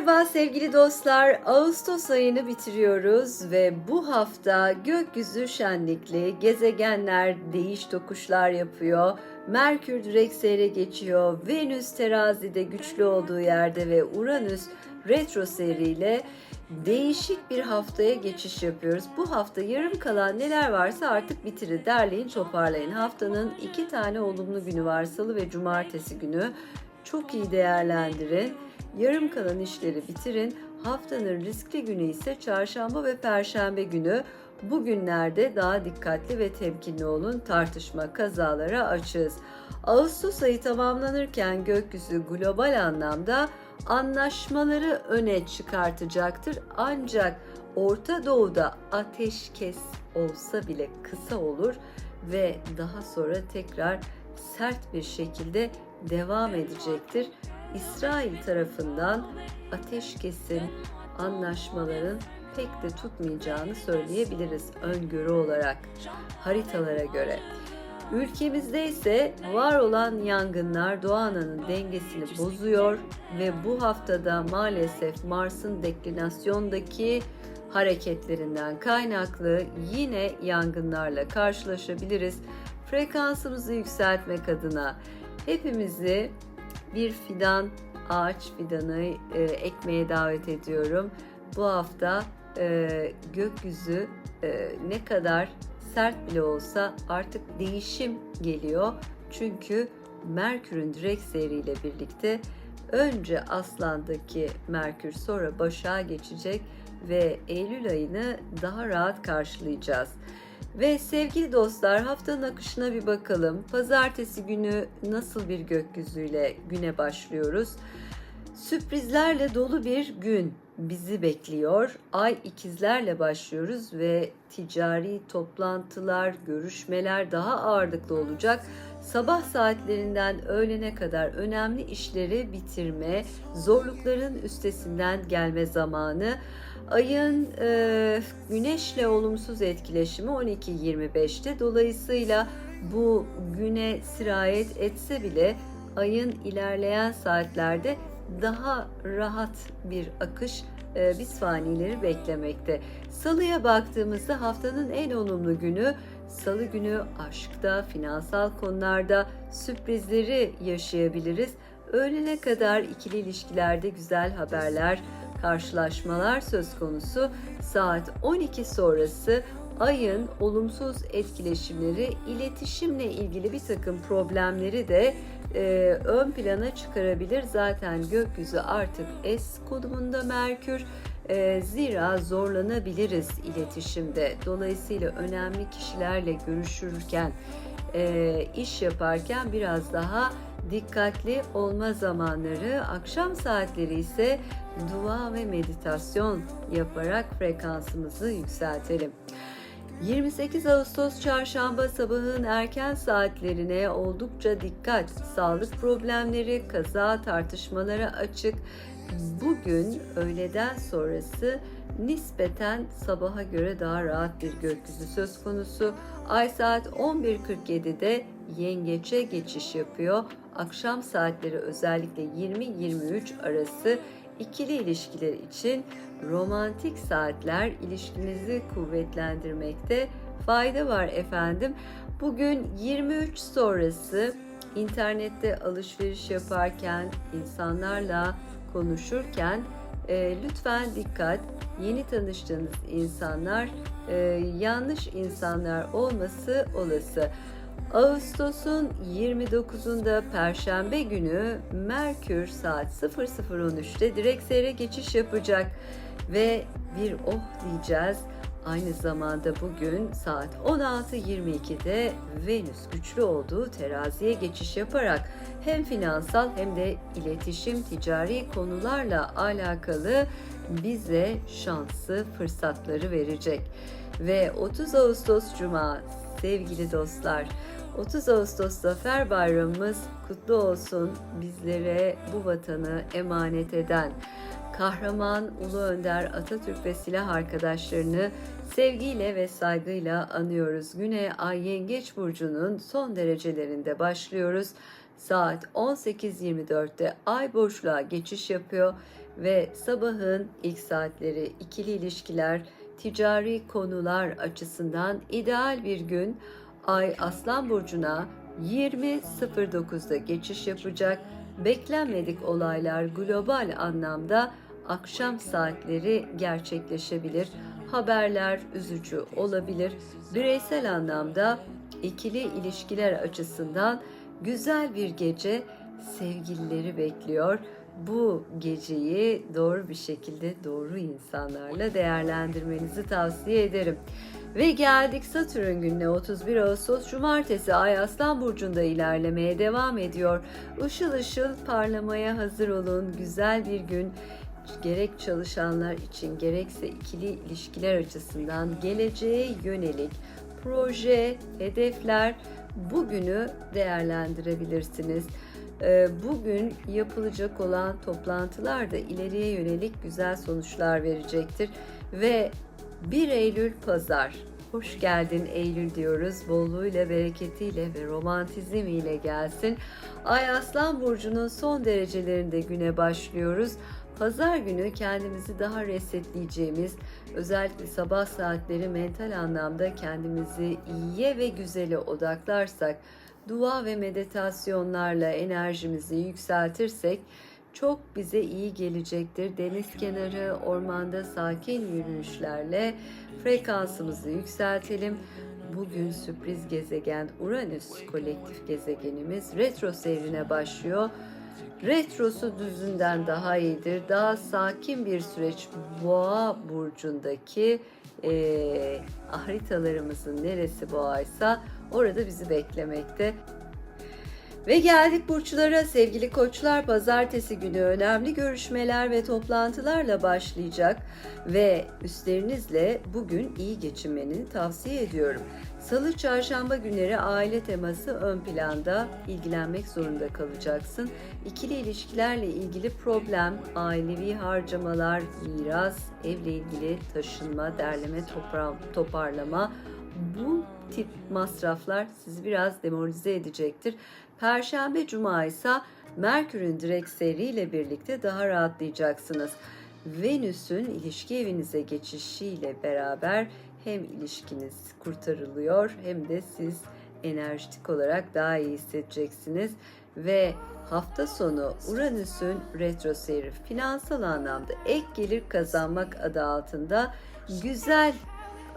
Merhaba sevgili dostlar. Ağustos ayını bitiriyoruz ve bu hafta gökyüzü şenlikli, gezegenler değiş tokuşlar yapıyor. Merkür direkt seyre geçiyor. Venüs terazide güçlü olduğu yerde ve Uranüs retro seriyle değişik bir haftaya geçiş yapıyoruz. Bu hafta yarım kalan neler varsa artık bitirin, derleyin, toparlayın. Haftanın iki tane olumlu günü var. Salı ve cumartesi günü. Çok iyi değerlendirin. Yarım kalan işleri bitirin. Haftanın riskli günü ise çarşamba ve perşembe günü. Bu günlerde daha dikkatli ve temkinli olun. Tartışma, kazalara açığız. Ağustos ayı tamamlanırken gökyüzü global anlamda anlaşmaları öne çıkartacaktır. Ancak Orta Doğu'da ateşkes olsa bile kısa olur ve daha sonra tekrar sert bir şekilde devam edecektir. İsrail tarafından ateşkesin, anlaşmaların pek de tutmayacağını söyleyebiliriz öngörü olarak haritalara göre. Ülkemizde ise var olan yangınlar Doğu Ana'nın dengesini bozuyor ve bu haftada maalesef Mars'ın deklinasyondaki hareketlerinden kaynaklı yine yangınlarla karşılaşabiliriz. Frekansımızı yükseltmek adına hepimizi bir fidan, ağaç fidanı e, ekmeye davet ediyorum. Bu hafta e, gökyüzü e, ne kadar sert bile olsa artık değişim geliyor. Çünkü Merkür'ün direkt seyriyle birlikte önce Aslan'daki Merkür sonra Başak'a geçecek ve Eylül ayını daha rahat karşılayacağız. Ve sevgili dostlar haftanın akışına bir bakalım. Pazartesi günü nasıl bir gökyüzüyle güne başlıyoruz? Sürprizlerle dolu bir gün bizi bekliyor. Ay ikizlerle başlıyoruz ve ticari toplantılar, görüşmeler daha ağırlıklı olacak. Sabah saatlerinden öğlene kadar önemli işleri bitirme, zorlukların üstesinden gelme zamanı. Ayın e, güneşle olumsuz etkileşimi 12.25'te. Dolayısıyla bu güne sirayet etse bile ayın ilerleyen saatlerde daha rahat bir akış e, biz fanileri beklemekte. Salıya baktığımızda haftanın en olumlu günü Salı günü aşkta, finansal konularda sürprizleri yaşayabiliriz. Öğlene kadar ikili ilişkilerde güzel haberler, karşılaşmalar söz konusu. Saat 12 sonrası ayın olumsuz etkileşimleri iletişimle ilgili bir takım problemleri de e, ön plana çıkarabilir. Zaten gökyüzü artık S konumunda Merkür. E, zira zorlanabiliriz iletişimde. Dolayısıyla önemli kişilerle görüşürken, e, iş yaparken biraz daha dikkatli olma zamanları. Akşam saatleri ise dua ve meditasyon yaparak frekansımızı yükseltelim. 28 Ağustos çarşamba sabahın erken saatlerine oldukça dikkat. Sağlık problemleri, kaza tartışmalara açık. Bugün öğleden sonrası nispeten sabaha göre daha rahat bir gökyüzü söz konusu. Ay saat 11.47'de yengeçe geçiş yapıyor. Akşam saatleri özellikle 20-23 arası ikili ilişkiler için romantik saatler ilişkinizi kuvvetlendirmekte fayda var efendim. Bugün 23 sonrası internette alışveriş yaparken, insanlarla konuşurken e, lütfen dikkat. Yeni tanıştığınız insanlar e, yanlış insanlar olması olası. Ağustos'un 29'unda Perşembe günü Merkür saat 00.13'te direkt seyre geçiş yapacak ve bir oh diyeceğiz. Aynı zamanda bugün saat 16.22'de Venüs güçlü olduğu teraziye geçiş yaparak hem finansal hem de iletişim, ticari konularla alakalı bize şanslı fırsatları verecek. Ve 30 Ağustos Cuma sevgili dostlar 30 Ağustos Zafer Bayramımız kutlu olsun bizlere bu vatanı emanet eden kahraman Ulu Önder Atatürk ve silah arkadaşlarını sevgiyle ve saygıyla anıyoruz. Güne Ay Yengeç Burcu'nun son derecelerinde başlıyoruz. Saat 18.24'te Ay boşluğa geçiş yapıyor ve sabahın ilk saatleri ikili ilişkiler, ticari konular açısından ideal bir gün. Ay Aslan burcuna 20.09'da geçiş yapacak. Beklenmedik olaylar global anlamda akşam saatleri gerçekleşebilir. Haberler üzücü olabilir. Bireysel anlamda ikili ilişkiler açısından güzel bir gece sevgilileri bekliyor. Bu geceyi doğru bir şekilde doğru insanlarla değerlendirmenizi tavsiye ederim. Ve geldik Satürn gününe 31 Ağustos Cumartesi Ay Aslan Burcu'nda ilerlemeye devam ediyor. Işıl ışıl parlamaya hazır olun. Güzel bir gün gerek çalışanlar için gerekse ikili ilişkiler açısından geleceğe yönelik proje, hedefler bugünü değerlendirebilirsiniz. Ee, Bugün yapılacak olan toplantılar da ileriye yönelik güzel sonuçlar verecektir ve 1 Eylül Pazar. Hoş geldin Eylül diyoruz. Bolluğuyla, bereketiyle ve romantizmiyle gelsin. Ay Aslan Burcu'nun son derecelerinde güne başlıyoruz. Pazar günü kendimizi daha resetleyeceğimiz, özellikle sabah saatleri mental anlamda kendimizi iyiye ve güzele odaklarsak, dua ve meditasyonlarla enerjimizi yükseltirsek çok bize iyi gelecektir. Deniz kenarı, ormanda sakin yürüyüşlerle frekansımızı yükseltelim. Bugün sürpriz gezegen Uranüs kolektif gezegenimiz retro seyrine başlıyor. Retrosu düzünden daha iyidir. Daha sakin bir süreç Boğa burcundaki eee haritalarımızın neresi boğaysa orada bizi beklemekte. Ve geldik burçlara sevgili koçlar pazartesi günü önemli görüşmeler ve toplantılarla başlayacak ve üstlerinizle bugün iyi geçinmeni tavsiye ediyorum. Salı çarşamba günleri aile teması ön planda ilgilenmek zorunda kalacaksın. İkili ilişkilerle ilgili problem, ailevi harcamalar, miras, evle ilgili taşınma, derleme, topra- toparlama bu tip masraflar sizi biraz demoralize edecektir. Perşembe, cuma ise Merkür'ün direkt seriyle birlikte daha rahatlayacaksınız. Venüs'ün ilişki evinize geçişiyle beraber hem ilişkiniz kurtarılıyor hem de siz enerjitik olarak daha iyi hissedeceksiniz ve hafta sonu Uranüs'ün retro seyri finansal anlamda ek gelir kazanmak adı altında güzel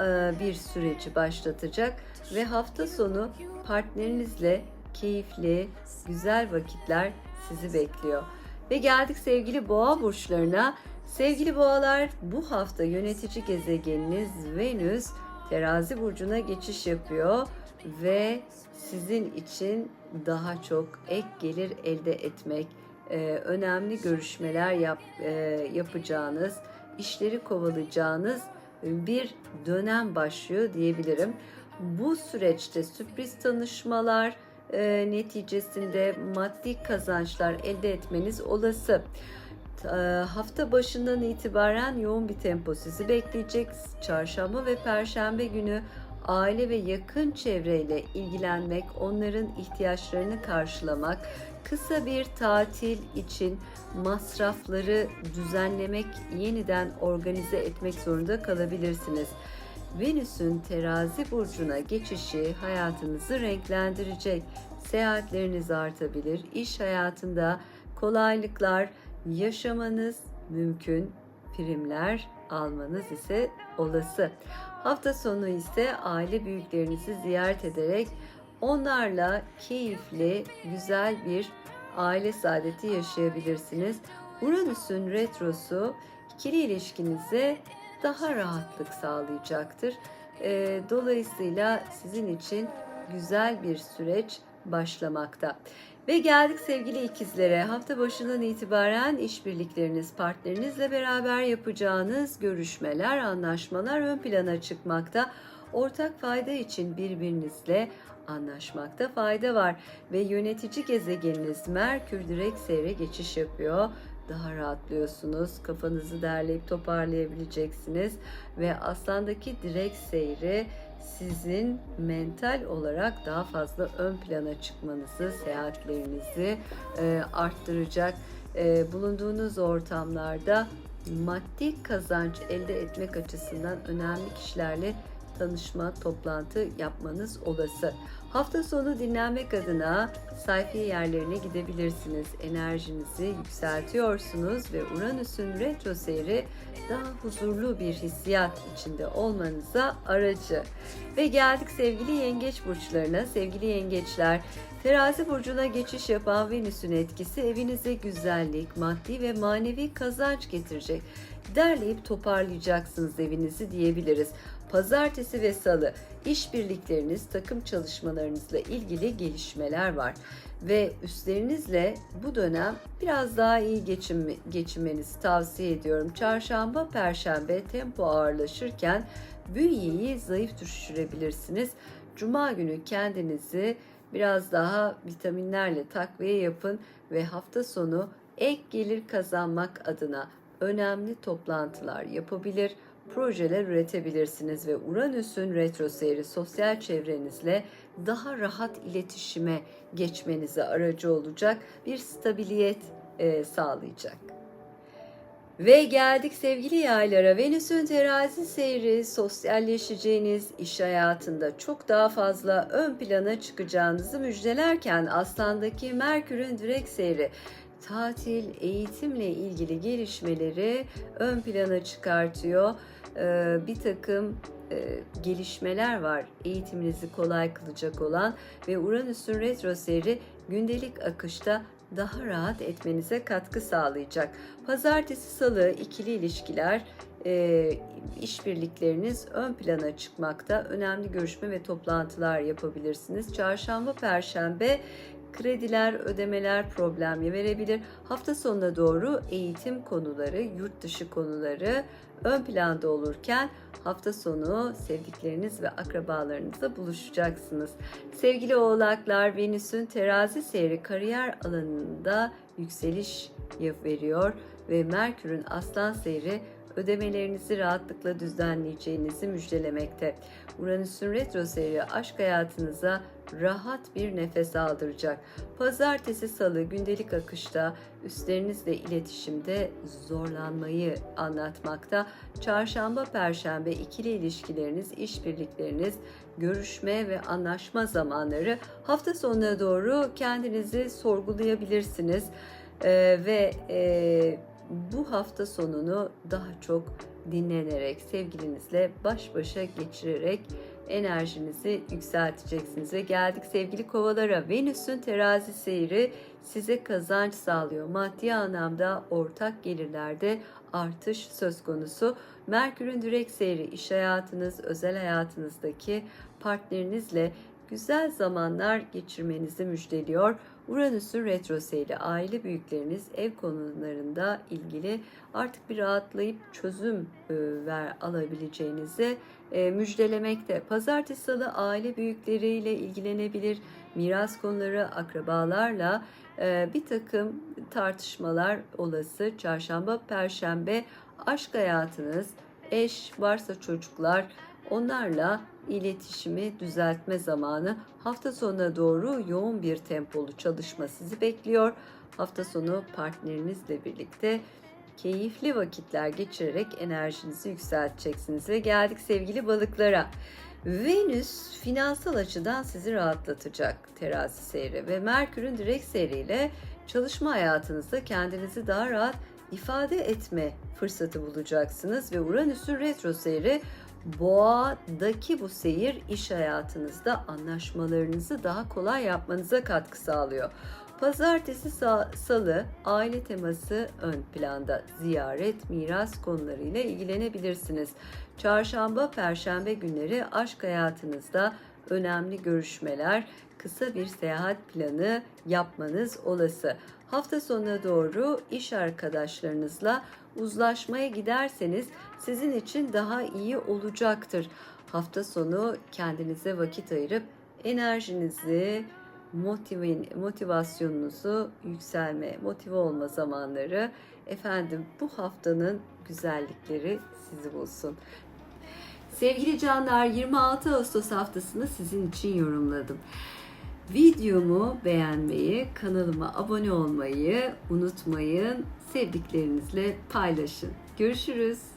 e, bir süreci başlatacak ve hafta sonu partnerinizle keyifli, güzel vakitler sizi bekliyor. Ve geldik sevgili boğa burçlarına. Sevgili boğalar bu hafta yönetici gezegeniniz Venüs terazi burcuna geçiş yapıyor ve sizin için daha çok ek gelir elde etmek, e, önemli görüşmeler yap, e, yapacağınız, işleri kovalayacağınız bir dönem başlıyor diyebilirim. Bu süreçte sürpriz tanışmalar e, neticesinde maddi kazançlar elde etmeniz olası. E, hafta başından itibaren yoğun bir tempo sizi bekleyecek. Çarşamba ve perşembe günü aile ve yakın çevreyle ilgilenmek, onların ihtiyaçlarını karşılamak, kısa bir tatil için masrafları düzenlemek, yeniden organize etmek zorunda kalabilirsiniz. Venüs'ün terazi burcuna geçişi hayatınızı renklendirecek. Seyahatleriniz artabilir. İş hayatında kolaylıklar yaşamanız mümkün. Primler almanız ise olası. Hafta sonu ise aile büyüklerinizi ziyaret ederek onlarla keyifli, güzel bir aile saadeti yaşayabilirsiniz. Uranüs'ün retrosu ikili ilişkinize daha rahatlık sağlayacaktır. Ee, Dolayısıyla sizin için güzel bir süreç başlamakta. Ve geldik sevgili ikizlere. Hafta başından itibaren işbirlikleriniz, partnerinizle beraber yapacağınız görüşmeler, anlaşmalar ön plana çıkmakta. Ortak fayda için birbirinizle anlaşmakta fayda var ve yönetici gezegeniniz Merkür direkt seyre geçiş yapıyor. Daha rahatlıyorsunuz. Kafanızı derleyip toparlayabileceksiniz ve aslandaki direkt seyri sizin mental olarak daha fazla ön plana çıkmanızı, seyahatlerinizi e, arttıracak. e, bulunduğunuz ortamlarda maddi kazanç elde etmek açısından önemli kişilerle tanışma, toplantı yapmanız olası. Hafta sonu dinlenmek adına sayfiye yerlerine gidebilirsiniz. Enerjinizi yükseltiyorsunuz ve Uranüs'ün retro seyri daha huzurlu bir hissiyat içinde olmanıza aracı. Ve geldik sevgili yengeç burçlarına. Sevgili yengeçler, terazi burcuna geçiş yapan Venüs'ün etkisi evinize güzellik, maddi ve manevi kazanç getirecek. Derleyip toparlayacaksınız evinizi diyebiliriz. Pazartesi ve salı işbirlikleriniz, takım çalışmalarınızla ilgili gelişmeler var ve üstlerinizle bu dönem biraz daha iyi geçin, geçinmenizi tavsiye ediyorum. Çarşamba, perşembe tempo ağırlaşırken bünyeyi zayıf düşürebilirsiniz. Cuma günü kendinizi biraz daha vitaminlerle takviye yapın ve hafta sonu ek gelir kazanmak adına önemli toplantılar yapabilir, projeler üretebilirsiniz ve Uranüs'ün retro seyri sosyal çevrenizle daha rahat iletişime geçmenize aracı olacak bir stabiliyet e, sağlayacak. Ve geldik sevgili yaylara. Venüs'ün terazi seyri sosyalleşeceğiniz iş hayatında çok daha fazla ön plana çıkacağınızı müjdelerken Aslan'daki Merkür'ün direkt seyri tatil, eğitimle ilgili gelişmeleri ön plana çıkartıyor. Ee, bir takım e, gelişmeler var eğitiminizi kolay kılacak olan ve Uranüs'ün retro seyri gündelik akışta daha rahat etmenize katkı sağlayacak. Pazartesi, salı ikili ilişkiler, e, işbirlikleriniz ön plana çıkmakta. Önemli görüşme ve toplantılar yapabilirsiniz. Çarşamba, perşembe krediler, ödemeler problemi verebilir. Hafta sonuna doğru eğitim konuları, yurt dışı konuları ön planda olurken hafta sonu sevdikleriniz ve akrabalarınızla buluşacaksınız. Sevgili oğlaklar, Venüs'ün terazi seyri kariyer alanında yükseliş veriyor ve Merkür'ün aslan seyri ödemelerinizi rahatlıkla düzenleyeceğinizi müjdelemekte. Uranüs'ün retro seyri aşk hayatınıza rahat bir nefes aldıracak. Pazartesi, salı gündelik akışta üstlerinizle iletişimde zorlanmayı anlatmakta. Çarşamba, perşembe ikili ilişkileriniz, işbirlikleriniz, görüşme ve anlaşma zamanları hafta sonuna doğru kendinizi sorgulayabilirsiniz. Ee, ve e, bu hafta sonunu daha çok dinlenerek, sevgilinizle baş başa geçirerek enerjinizi yükselteceksiniz. Ve geldik sevgili kovalara. Venüs'ün terazi seyri size kazanç sağlıyor. Maddi anlamda ortak gelirlerde artış söz konusu. Merkür'ün direkt seyri iş hayatınız, özel hayatınızdaki partnerinizle güzel zamanlar geçirmenizi müjdeliyor. Uranüs'ün retro seyri aile büyükleriniz ev konularında ilgili artık bir rahatlayıp çözüm e, ver alabileceğinizi e, müjdelemekte. Pazartesi salı aile büyükleriyle ilgilenebilir. Miras konuları akrabalarla e, bir takım tartışmalar olası. Çarşamba, perşembe aşk hayatınız, eş, varsa çocuklar onlarla iletişimi düzeltme zamanı. Hafta sonuna doğru yoğun bir tempolu çalışma sizi bekliyor. Hafta sonu partnerinizle birlikte keyifli vakitler geçirerek enerjinizi yükselteceksiniz. Ve geldik sevgili balıklara. Venüs finansal açıdan sizi rahatlatacak terazi seyri ve Merkür'ün direkt seyriyle çalışma hayatınızda kendinizi daha rahat ifade etme fırsatı bulacaksınız ve Uranüs'ün retro seyri Boğa'daki bu seyir iş hayatınızda anlaşmalarınızı daha kolay yapmanıza katkı sağlıyor. Pazartesi, salı aile teması ön planda. Ziyaret, miras konularıyla ilgilenebilirsiniz. Çarşamba, perşembe günleri aşk hayatınızda önemli görüşmeler, kısa bir seyahat planı yapmanız olası. Hafta sonuna doğru iş arkadaşlarınızla uzlaşmaya giderseniz sizin için daha iyi olacaktır. Hafta sonu kendinize vakit ayırıp enerjinizi, motive, motivasyonunuzu yükselme, motive olma zamanları efendim bu haftanın güzellikleri sizi bulsun. Sevgili canlar 26 Ağustos haftasını sizin için yorumladım. Videomu beğenmeyi, kanalıma abone olmayı unutmayın. Sevdiklerinizle paylaşın. Görüşürüz.